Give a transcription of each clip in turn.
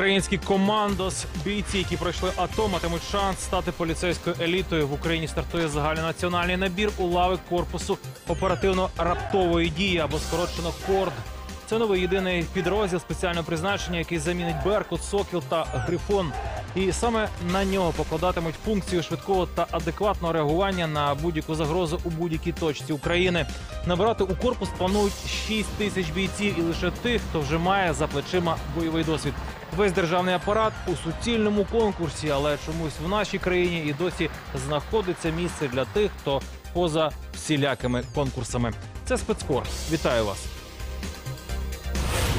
Український командос, бійці, які пройшли АТО, матимуть шанс стати поліцейською елітою. В Україні стартує загальнонаціональний набір у лави корпусу оперативно-раптової дії або скорочено КОРД. Це новий єдиний підрозділ спеціального призначення, який замінить Беркут, Сокіл та Грифон. І саме на нього покладатимуть функцію швидкого та адекватного реагування на будь-яку загрозу у будь-якій точці України. Набирати у корпус планують 6 тисяч бійців і лише тих, хто вже має за плечима бойовий досвід. Весь державний апарат у суцільному конкурсі, але чомусь в нашій країні і досі знаходиться місце для тих, хто поза всілякими конкурсами. Це спецкор. Вітаю вас.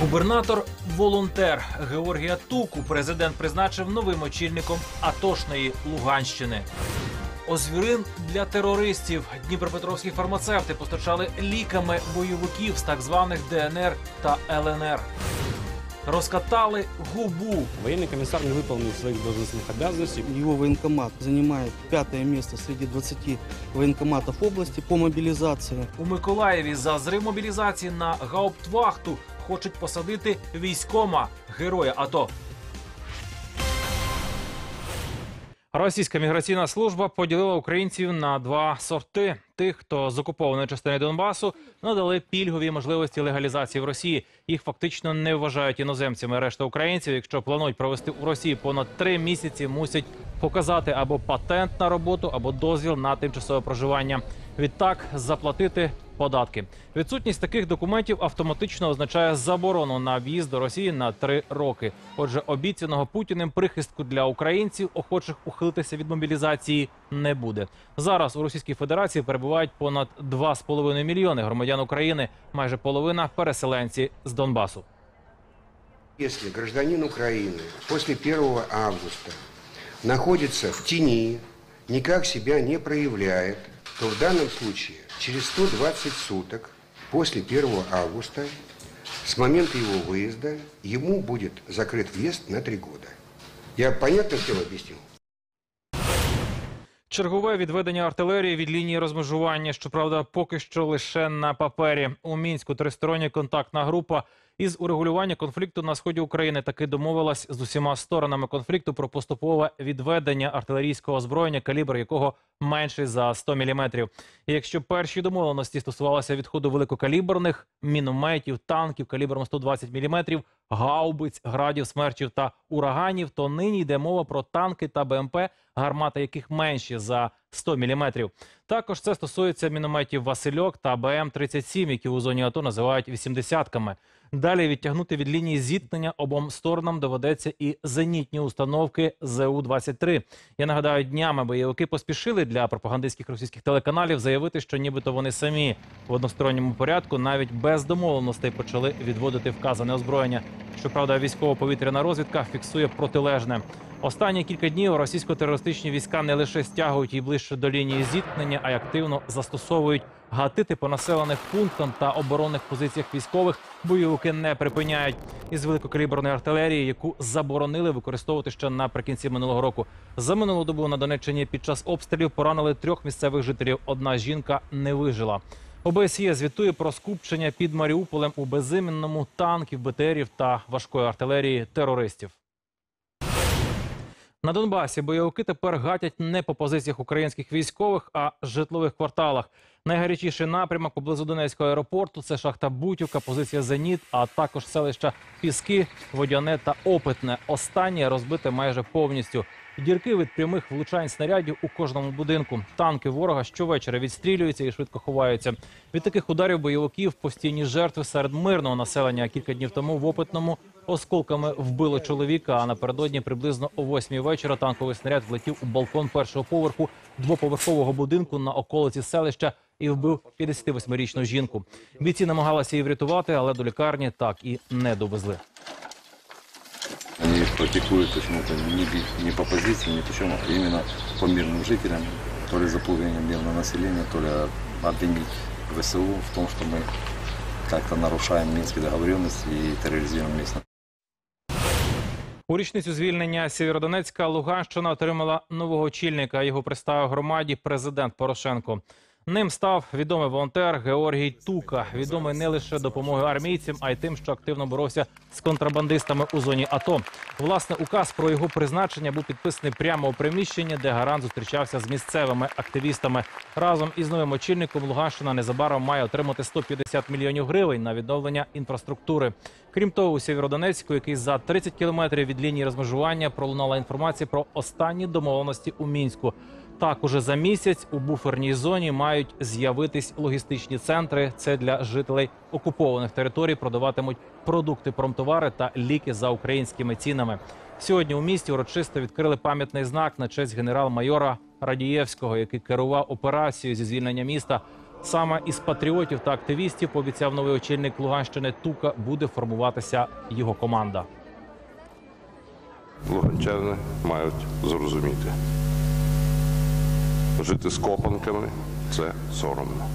Губернатор волонтер Георгія Туку президент призначив новим очільником Атошної Луганщини. Озвірин для терористів Дніпропетровські фармацевти постачали ліками бойовиків з так званих ДНР та ЛНР. Розкатали губу. Военный комиссар не выполнил своих должностных обязанностей. Его военкомат занимает пятое место среди 20 военкоматов области по мобилизации. У Миколаєві за зрив мобілізації на гауптвахту хочуть посадити військома героя АТО. Російська міграційна служба поділила українців на два сорти: тих, хто з окупованої частини Донбасу надали пільгові можливості легалізації в Росії. Їх фактично не вважають іноземцями. Решта українців, якщо планують провести у Росії понад три місяці, мусять показати або патент на роботу, або дозвіл на тимчасове проживання. Відтак заплатити податки. Відсутність таких документів автоматично означає заборону на в'їзд до Росії на три роки. Отже, обіцяного Путіним прихистку для українців, охочих ухилитися від мобілізації, не буде. Зараз у Російській Федерації перебувають понад 2,5 мільйони громадян України, майже половина переселенці з Донбасу. Если гражданин Украины после 1 августа находится в тени, никак себя не проявляет, то в данном случае через 120 суток после 1 августа с момента его выезда ему будет закрыт въезд на три года. Я понятно все объяснил? Чергове відведення артилерії від лінії розмежування. Щоправда, поки що лише на папері. У мінську тристороння контактна група із урегулювання конфлікту на сході України таки домовилась з усіма сторонами конфлікту про поступове відведення артилерійського озброєння, калібр якого менший за 100 мм. І якщо перші домовленості стосувалися відходу великокаліберних мінометів, танків калібром 120 мм, гаубиць, градів, смерчів та ураганів, то нині йде мова про танки та БМП, гармати яких менші за 100 мм. Також це стосується мінометів Васильок та БМ-37, які у зоні АТО називають 80-ками. Далі відтягнути від лінії зіткнення обом сторонам доведеться і зенітні установки ЗУ-23. Я нагадаю, днями бойовики поспішили для пропагандистських російських телеканалів заявити, що нібито вони самі в односторонньому порядку навіть без домовленостей почали відводити вказане озброєння. Щоправда, військово-повітряна розвідка фіксує протилежне. Останні кілька днів російсько-терористичні війська не лише стягують її ближче до лінії зіткнення, а й активно застосовують гатити по населених пунктам та оборонних позиціях військових. Бойовики не припиняють із великокаліберної артилерії, яку заборонили використовувати ще наприкінці минулого року. За минулу добу на Донеччині під час обстрілів поранили трьох місцевих жителів. Одна жінка не вижила. ОБСЄ звітує про скупчення під Маріуполем у безіменному танків, БТРів та важкої артилерії терористів. На Донбасі бойовики тепер гатять не по позиціях українських військових, а житлових кварталах. Найгарячіший напрямок поблизу Донецького аеропорту це шахта Бутівка, позиція Зеніт, а також селища Піски, Водяне та Опитне. Останнє розбите майже повністю. Дірки від прямих влучань снарядів у кожному будинку. Танки ворога щовечора відстрілюються і швидко ховаються. Від таких ударів бойовиків постійні жертви серед мирного населення. Кілька днів тому в опитному осколками вбило чоловіка. А напередодні приблизно о восьмій вечора танковий снаряд влетів у балкон першого поверху двоповерхового будинку на околиці селища і вбив 58-річну жінку. Бійці намагалися її врятувати, але до лікарні так і не довезли Они практикуют почему-то не бить не по позиции, не почему, а именно по мирным жителям, то ли запугивание мирного населения, то ли обвинить ВСУ в том, что мы как-то нарушаем Минские договоренности и терроризируем местных. У річницю звільнення Сєвєродонецька Луганщина отримала нового очільника. Його представив громаді президент Порошенко. Ним став відомий волонтер Георгій Тука, відомий не лише допомогою армійцям, а й тим, що активно боровся з контрабандистами у зоні АТО. Власне, указ про його призначення був підписаний прямо у приміщенні, де гарант зустрічався з місцевими активістами. Разом із новим очільником Луганщина незабаром має отримати 150 мільйонів гривень на відновлення інфраструктури. Крім того, у Сєвєродонецьку, який за 30 кілометрів від лінії розмежування, пролунала інформація про останні домовленості у мінську. Так, уже за місяць у буферній зоні мають з'явитись логістичні центри. Це для жителей окупованих територій продаватимуть продукти, промтовари та ліки за українськими цінами. Сьогодні у місті урочисто відкрили пам'ятний знак на честь генерал-майора Радієвського, який керував операцією зі звільнення міста. Саме із патріотів та активістів пообіцяв новий очільник Луганщини Тука буде формуватися його команда. луганчани мають зрозуміти. Жити з копанками це соромно.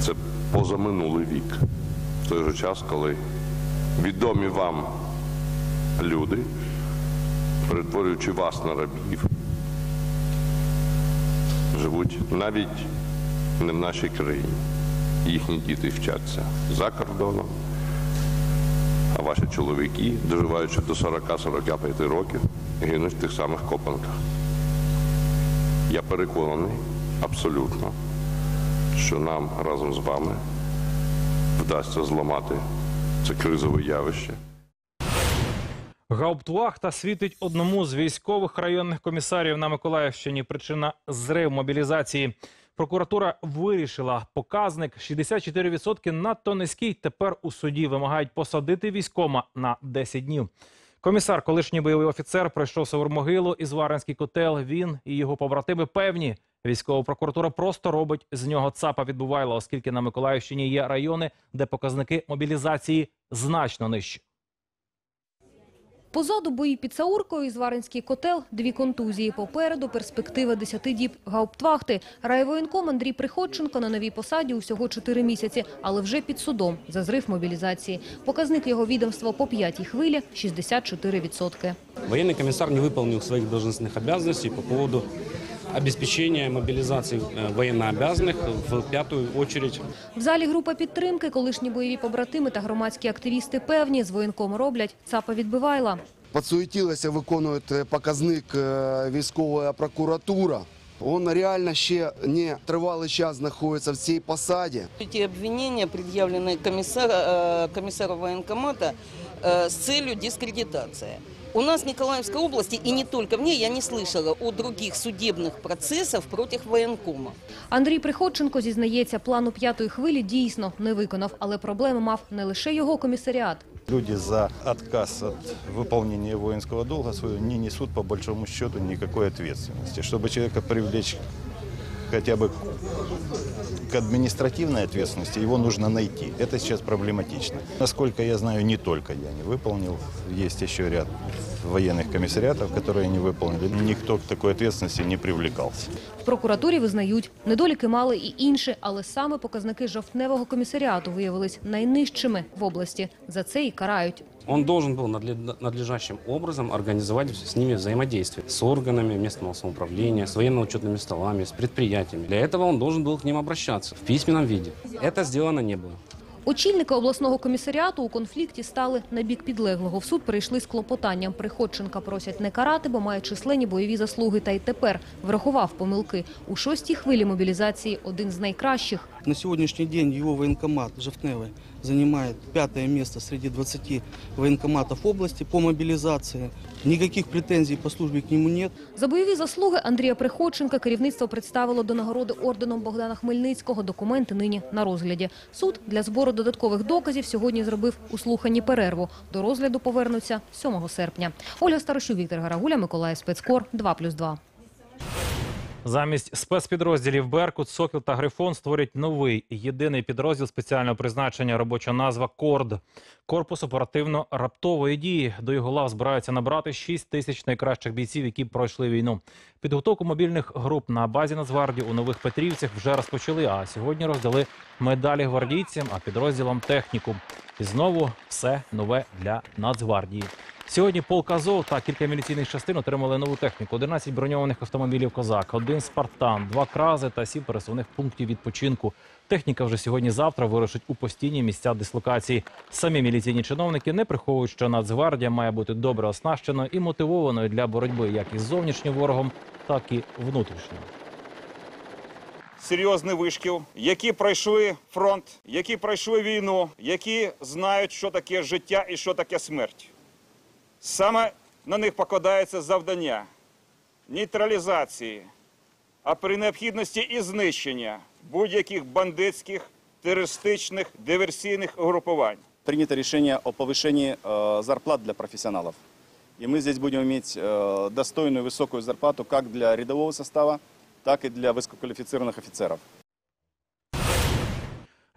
Це позаминулий вік. В той же час, коли відомі вам люди, перетворюючи вас на рабів, живуть навіть не в нашій країні. Їхні діти вчаться за кордоном, а ваші чоловіки, доживаючи до 40-45 років, гинуть в тих самих копанках. Я переконаний абсолютно, що нам разом з вами вдасться зламати це кризове явище. Гауптвахта світить одному з військових районних комісарів на Миколаївщині. Причина зрив мобілізації. Прокуратура вирішила показник 64% надто низький. Тепер у суді вимагають посадити військома на 10 днів. Комісар, колишній бойовий офіцер, пройшов Савурмогилу і Зваринський котел. Він і його побратими певні. Військова прокуратура просто робить з нього ЦАПа відбувайла, оскільки на Миколаївщині є райони, де показники мобілізації значно нижчі. Позаду бої під Сауркою і Зваринський котел, дві контузії. Попереду перспектива 10 діб гауптвахти. Райвоєнком Андрій Приходченко на новій посаді усього 4 місяці, але вже під судом за зрив мобілізації. Показник його відомства по п'ятій хвилі – 64%. Военный комиссар не выполнил своих должностных обязанностей по поводу обеспечения мобилизации э, военнообязанных в пятую очередь В залі група підтримки, колишні бойові побратими та громадські активісти певні, з воєнком роблять ЦАПа відбивайла. Подсуетилася, виконує е, показник е, військова прокуратура. Він реально ще не тривалий час знаходиться в цій посаді. Эти обвинения предъявлены комиссара, э, комиссару военкомата э, с целью дискредитации. У нас в Николаевской области, и не только в ней, я не слышала о других судебных процессах против военкома. Андрій Приходченко зізнається, плану п'ятої хвилі дійсно не виконав, але проблеми мав не лише його комісаріат. Люди за отказ от выполнения воинского долга своего не несут по большому счету никакой ответственности. Чтобы человека привлечь хотя бы административной ответственности, его нужно найти. Это сейчас проблематично. Насколько я знаю, не только я не выполнил. Есть еще ряд военных комиссариатов, которые не выполнили. Никто к такой ответственности не привлекался. В прокуратурі визнають, недоліки мали і інші, але саме показники жовтневого комісаріату виявились найнижчими в області. За це і карають. Он должен был надле- надлежащим образом организовать с ними взаимодействие. С органами местного самоуправления, с военно-учетными столами, с предприятиями. Для этого он должен был к ним обращаться в письменном виде. Это сделано не было. Очільники обласного комісаріату у конфлікті стали на бік підлеглого. В суд прийшли з клопотанням. Приходченка просять не карати, бо має численні бойові заслуги. Та й тепер врахував помилки. У шостій хвилі мобілізації один з найкращих. На сьогоднішній день його военкомат Жовтневый занимает пятое место среди 20 военкоматов области по мобилизации. Никаких претензий по службе к нему нет. За бойові заслуги Андрія Приходченка керівництво представило до нагороди орденом Богдана Хмельницького. Документи нині на розгляді. Суд для збору додаткових доказів сьогодні зробив у слуханні перерву. До розгляду повернуться 7 серпня. Ольга Старощук, Віктор Гарагуля, Миколаїв Спецкор, 2+,2. Замість спецпідрозділів Беркут, Сокіл та Грифон створять новий єдиний підрозділ спеціального призначення. Робоча назва Корд. Корпус оперативно-раптової дії. До його лав збираються набрати 6 тисяч найкращих бійців, які пройшли війну. Підготовку мобільних груп на базі Нацгвардії у нових Петрівцях вже розпочали. А сьогодні роздали медалі гвардійцям, а підрозділам техніку. І знову все нове для Нацгвардії. Сьогодні полк Азов та кілька міліційних частин отримали нову техніку: 11 броньованих автомобілів Козак, один Спартан, два крази та сім пересувних пунктів відпочинку. Техніка вже сьогодні-завтра вирушить у постійні місця дислокації. Самі міліційні чиновники не приховують, що Нацгвардія має бути добре оснащеною і мотивованою для боротьби як із зовнішнім ворогом, так і внутрішнім. серйозний вишкіл, які пройшли фронт, які пройшли війну, які знають, що таке життя і що таке смерть. Саме на них покладається завдання нейтралізації, а при необхідності і знищення будь-яких бандитських, терористичних, диверсійних угрупувань. принято решение о повышении э, зарплат для профессионалов. И мы здесь будем иметь э, достойную высокую зарплату как для рядового состава, так и для высококвалифицированных офицеров.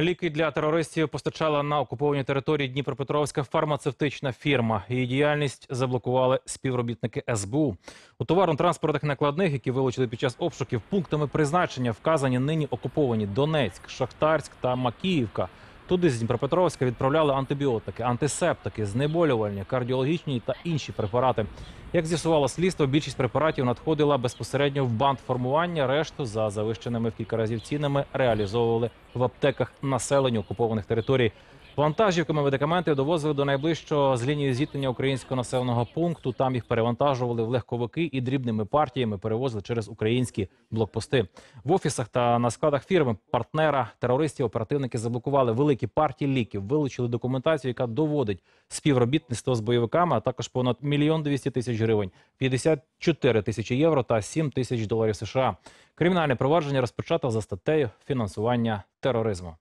Ліки для терористів постачала на окупованій території Дніпропетровська фармацевтична фірма. Її діяльність заблокували співробітники СБУ. У товарно-транспортних накладних, які вилучили під час обшуків, пунктами призначення вказані нині окуповані Донецьк, Шахтарськ та Макіївка. Туди з Дніпропетровська відправляли антибіотики, антисептики, знеболювальні, кардіологічні та інші препарати. Як з'ясувало слідство, більшість препаратів надходила безпосередньо в банд формування. Решту за завищеними в кілька разів цінами реалізовували в аптеках населенню окупованих територій. Вантажівками медикаменти довозили до найближчого з лінії зіткнення українського населеного пункту. Там їх перевантажували в легковики і дрібними партіями перевозили через українські блокпости. В офісах та на складах фірми партнера терористів оперативники заблокували великі партії ліків, вилучили документацію, яка доводить співробітництво з бойовиками, а також понад мільйон двісті тисяч гривень, 54 тисячі євро та 7 тисяч доларів США. Кримінальне провадження розпочато за статтею фінансування тероризму.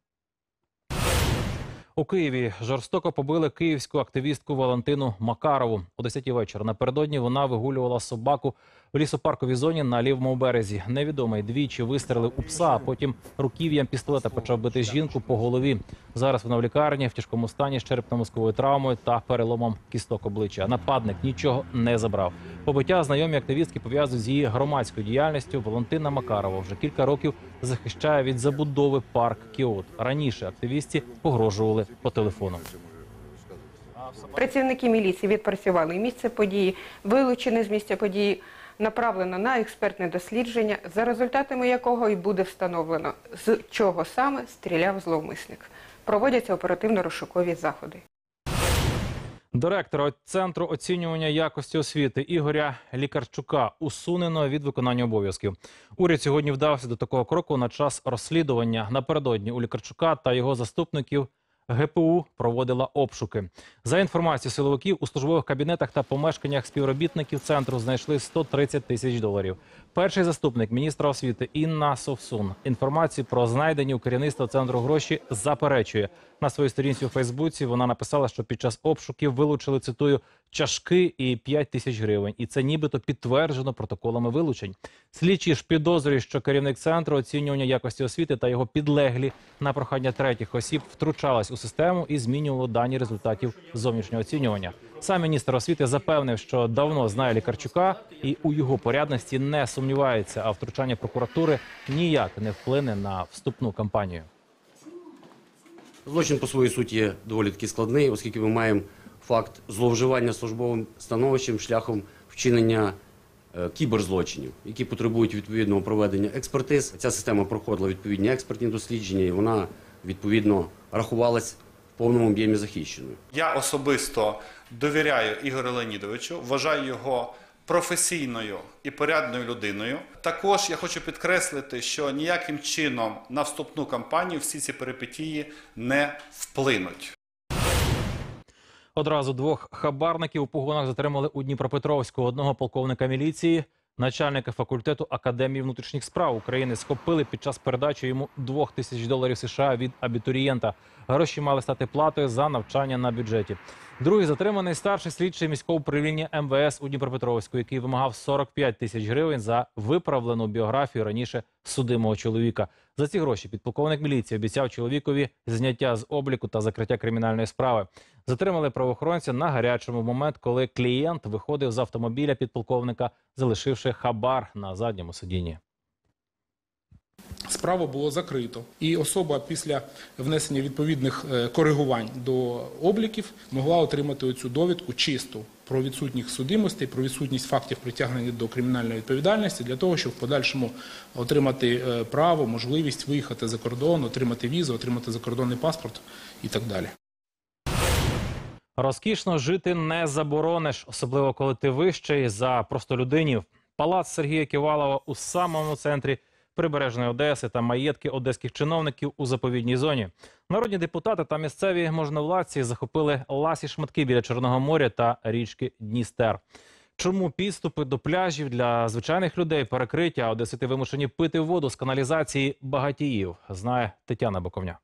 У Києві жорстоко побили київську активістку Валентину Макарову о 10 вечора. Напередодні вона вигулювала собаку в лісопарковій зоні на лівому березі. Невідомий двічі вистрелив у пса, а потім руків'ям пістолета почав бити жінку по голові. Зараз вона в лікарні в тяжкому стані з черепно-мозковою травмою та переломом кісток обличчя. Нападник нічого не забрав. Побиття знайомі активістки пов'язують з її громадською діяльністю. Валентина Макарова вже кілька років захищає від забудови парк Кіот. Раніше активісті погрожували по телефону. Працівники міліції відпрацювали місце події, вилучене з місця події, направлено на експертне дослідження, за результатами якого і буде встановлено, з чого саме стріляв зловмисник. Проводяться оперативно-розшукові заходи. Директора центру оцінювання якості освіти Ігоря Лікарчука усунено від виконання обов'язків. Уряд сьогодні вдався до такого кроку на час розслідування. Напередодні у Лікарчука та його заступників ГПУ проводила обшуки. За інформацією силовиків, у службових кабінетах та помешканнях співробітників центру знайшли 130 тисяч доларів. Перший заступник міністра освіти Інна Совсун інформацію про знайдені у керівництва центру гроші заперечує. На своїй сторінці у Фейсбуці вона написала, що під час обшуків вилучили цитую чашки і 5 тисяч гривень, і це нібито підтверджено протоколами вилучень. Слідчі ж підозрюють, що керівник центру оцінювання якості освіти та його підлеглі на прохання третіх осіб втручались у систему і змінювало дані результатів зовнішнього оцінювання. Сам міністр освіти запевнив, що давно знає Лікарчука і у його порядності не сумнівається, а втручання прокуратури ніяк не вплине на вступну кампанію. Злочин по своїй суті є доволі таки складний, оскільки ми маємо факт зловживання службовим становищем шляхом вчинення е, кіберзлочинів, які потребують відповідного проведення експертиз. Ця система проходила відповідні експертні дослідження, і вона відповідно рахувалась повному об'ємі захищеною. Я особисто довіряю Ігорю Леонідовичу, вважаю його професійною і порядною людиною. Також я хочу підкреслити, що ніяким чином на вступну кампанію всі ці перипетії не вплинуть. Одразу двох хабарників у погонах затримали у Дніпропетровську. Одного полковника міліції, начальника факультету Академії внутрішніх справ України схопили під час передачі йому двох тисяч доларів США від абітурієнта. Гроші мали стати платою за навчання на бюджеті. Другий затриманий старший слідчий міського управління МВС у Дніпропетровську, який вимагав 45 тисяч гривень за виправлену біографію раніше судимого чоловіка. За ці гроші підполковник міліції обіцяв чоловікові зняття з обліку та закриття кримінальної справи. Затримали правоохоронця на гарячому момент, коли клієнт виходив з автомобіля підполковника, залишивши хабар на задньому сидінні. Справу було закрито, і особа після внесення відповідних е, коригувань до обліків могла отримати оцю довідку чисту про відсутність судимостей, про відсутність фактів притягнення до кримінальної відповідальності для того, щоб в подальшому отримати е, право, можливість виїхати за кордон, отримати візу, отримати закордонний паспорт і так далі. Розкішно жити не заборониш, особливо коли ти вищий за простолюдинів. Палац Сергія Ківалова у самому центрі прибережної Одеси та маєтки одеських чиновників у заповідній зоні. Народні депутати та місцеві можновладці захопили ласі шматки біля Чорного моря та річки Дністер. Чому підступи до пляжів для звичайних людей перекриття, а одесити вимушені пити воду з каналізації багатіїв, знає Тетяна Боковня.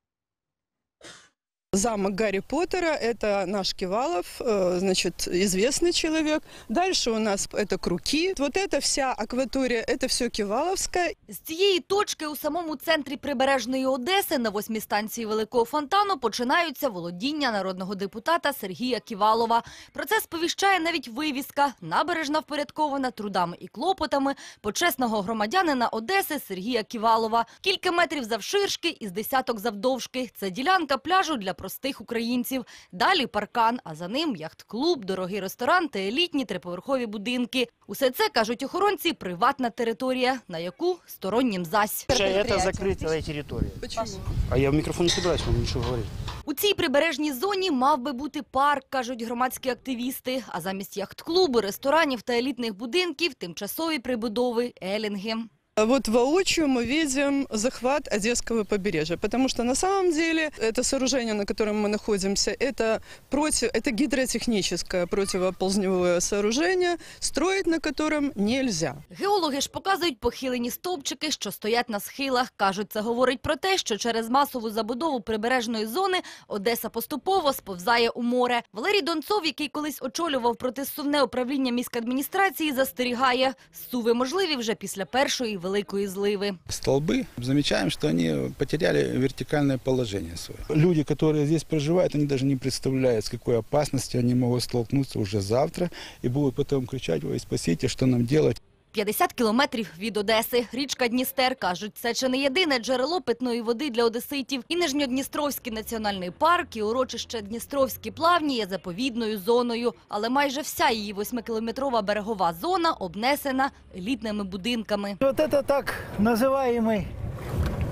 Замок Гарри Поттера – это наш Кивалов, э, значит, известный человек. Дальше у нас это Круки. Вот эта вся акватория – это все Киваловская. З цієї точки у самому центрі прибережної Одеси на восьмій станції Великого фонтану починаються володіння народного депутата Сергія Ківалова. Про це сповіщає навіть вивіска. Набережна впорядкована трудами і клопотами почесного громадянина Одеси Сергія Ківалова. Кілька метрів завширшки із десяток завдовжки. Це ділянка пляжу для простих українців. Далі паркан, а за ним яхт-клуб, дорогий ресторан та елітні триповерхові будинки. Усе це, кажуть охоронці, приватна територія, на яку стороннім зась. Это закрытая территория. Почему? А я в микрофон не собираюсь вам ничего говорить. У цій прибережній зоні мав би бути парк, кажуть громадські активісти. А замість яхт-клубу, ресторанів та елітних будинків – тимчасові прибудови, елінги. А Вот воочию мы видим захват Одесского побережья, потому что на самом деле это сооружение, на котором мы находимся, это, против, это гидротехническое противоползневое сооружение, строить на котором нельзя. Геологи ж показують похилені стовпчики, що стоять на схилах. Кажуть, це говорить про те, що через масову забудову прибережної зони Одеса поступово сповзає у море. Валерій Донцов, який колись очолював протисувне управління міськадміністрації, застерігає, суви можливі вже після першої великої зливи. Столби замічаємо, що вони потеряли вертикальне положение своє. Люди, которые здесь проживають, вони даже не представляють, з якою опасностью вони можуть столкнутися уже завтра і будуть потом кричать, ой, спасіть, що нам делать. 50 кілометрів від Одеси. Річка Дністер, кажуть, це чи не єдине джерело питної води для одеситів. І Нижньодністровський національний парк, і урочище Дністровські плавні є заповідною зоною. Але майже вся її восьмикілометрова берегова зона обнесена елітними будинками. Вот это так называемый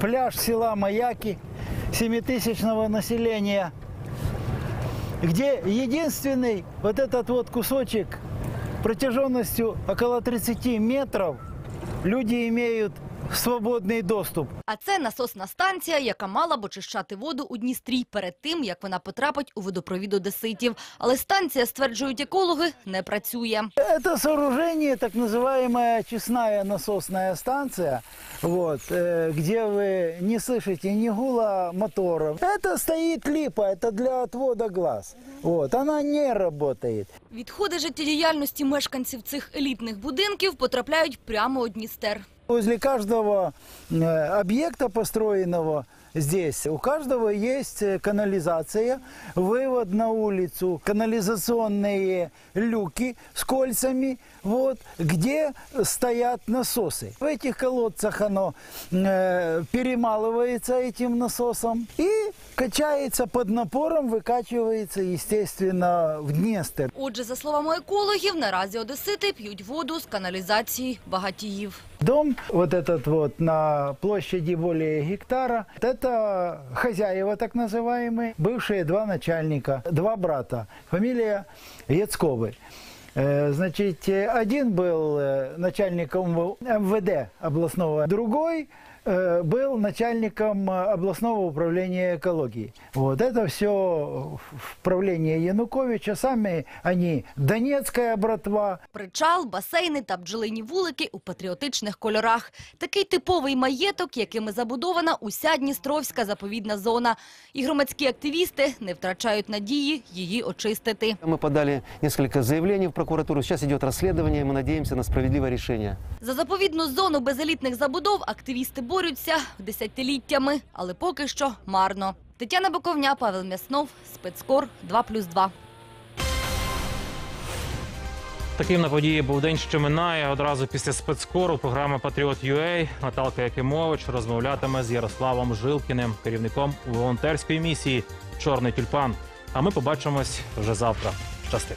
пляж села Маяки, семитысячного населения, где единственный вот этот вот кусочек протяженностью около 30 метров люди имеют свободный доступ. А це насосна станція, яка мала б очищати воду у Дністрі перед тим, як вона потрапить у водопровід одеситів. Але станція, стверджують екологи, не працює. Это сооружение, так называемая честная насосная станция, вот, э, где вы не слышите ни гула моторов. Это стоит липа, это для отвода глаз. Вот, она не работает. Відходи життєдіяльності мешканців цих елітних будинків потрапляють прямо у Дністер. Возле каждого э, объекта построенного здесь, у каждого есть э, канализация, вывод на улицу, канализационные люки с кольцами, вот, где стоят насосы. В этих колодцах оно э, перемалывается этим насосом и качается под напором, выкачивается, естественно, в Днестр. Отже, за словами екологів, наразі одесити п'ють воду з каналізації багатіїв. Дом вот этот вот на площади более гектара, это хозяева так называемые, бывшие два начальника, два брата, фамилия Яцковы. Э, Значит, э, один был э, начальником МВД областного, другой был начальником э, областного управления экологии. Вот это все в правление Януковича. Сами они Донецкая братва, Причал, басейни та бджолині вулики у патріотичних кольорах. Такий типовий маєток, якими забудована уся Дністровська заповідна зона. І громадські активісти не втрачають надії її очистити. Мы подали несколько заявлений в прокуратуру. Сейчас идет расследование, мы надеемся на справедливое решение. За заповідну зону безелітних забудов активісти борються десятиліттями, але поки що марно. Тетяна Боковня, Павел Мяснов, Спецкор 2+,2. Таким на події був день, що минає. Одразу після спецкору програма Патріот UA Наталка Якимович розмовлятиме з Ярославом Жилкіним, керівником волонтерської місії Чорний тюльпан. А ми побачимось вже завтра. Щасти.